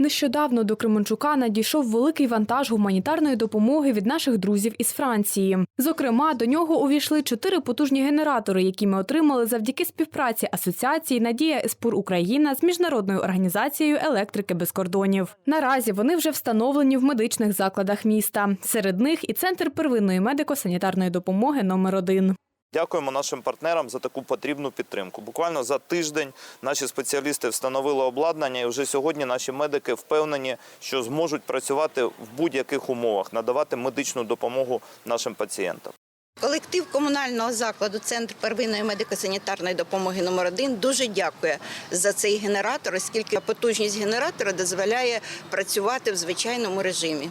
Нещодавно до Кременчука надійшов великий вантаж гуманітарної допомоги від наших друзів із Франції. Зокрема, до нього увійшли чотири потужні генератори, які ми отримали завдяки співпраці асоціації Надія Еспур Україна з міжнародною організацією електрики без кордонів. Наразі вони вже встановлені в медичних закладах міста. Серед них і центр первинної медико-санітарної допомоги номер 1 Дякуємо нашим партнерам за таку потрібну підтримку. Буквально за тиждень наші спеціалісти встановили обладнання, і вже сьогодні наші медики впевнені, що зможуть працювати в будь-яких умовах, надавати медичну допомогу нашим пацієнтам. Колектив комунального закладу Центр первинної медико-санітарної допомоги номер 1 дуже дякує за цей генератор, оскільки потужність генератора дозволяє працювати в звичайному режимі.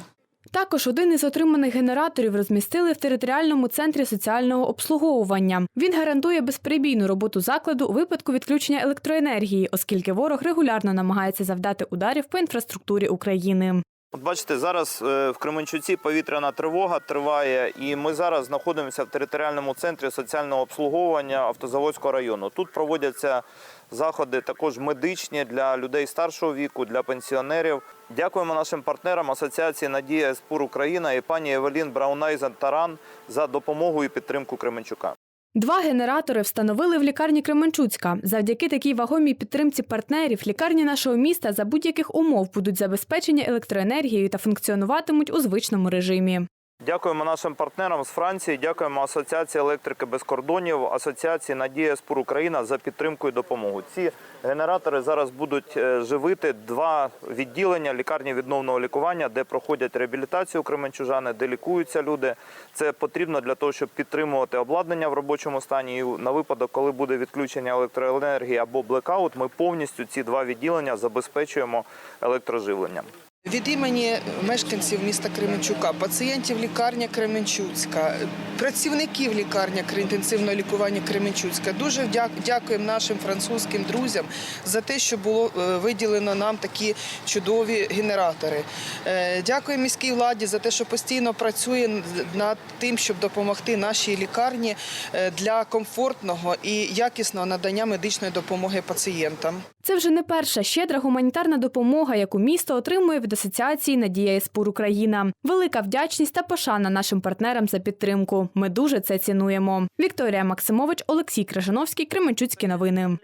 Також один із отриманих генераторів розмістили в територіальному центрі соціального обслуговування. Він гарантує безперебійну роботу закладу у випадку відключення електроенергії, оскільки ворог регулярно намагається завдати ударів по інфраструктурі України. От бачите, зараз е, в Кременчуці повітряна тривога триває, і ми зараз знаходимося в територіальному центрі соціального обслуговування Автозаводського району. Тут проводяться заходи також медичні для людей старшого віку, для пенсіонерів. Дякуємо нашим партнерам Асоціації Надія Еспур Україна і пані Евелін Браунайзен Таран за допомогу і підтримку Кременчука. Два генератори встановили в лікарні Кременчуцька. Завдяки такій вагомій підтримці партнерів лікарні нашого міста за будь-яких умов будуть забезпечені електроенергією та функціонуватимуть у звичному режимі. Дякуємо нашим партнерам з Франції. Дякуємо Асоціації електрики без кордонів, Асоціації Надія Спур Україна за підтримку і допомогу. Ці генератори зараз будуть е, живити два відділення лікарні відновного лікування, де проходять реабілітацію кременчужани, де лікуються люди. Це потрібно для того, щоб підтримувати обладнання в робочому стані. І на випадок, коли буде відключення електроенергії або блекаут, ми повністю ці два відділення забезпечуємо електроживленням. Від імені мешканців міста Кременчука, пацієнтів лікарня Кременчуцька, працівників лікарня інтенсивного лікування Кременчуцька дуже дякуємо нашим французьким друзям за те, що було е, виділено нам такі чудові генератори. Е, Дякуємо міській владі за те, що постійно працює над тим, щоб допомогти нашій лікарні е, для комфортного і якісного надання медичної допомоги пацієнтам. Це вже не перша щедра гуманітарна допомога, яку місто отримує від асоціації Надія Еспур Україна. Велика вдячність та пошана нашим партнерам за підтримку. Ми дуже це цінуємо. Вікторія Максимович, Олексій Крижановський, Кременчуцькі новини.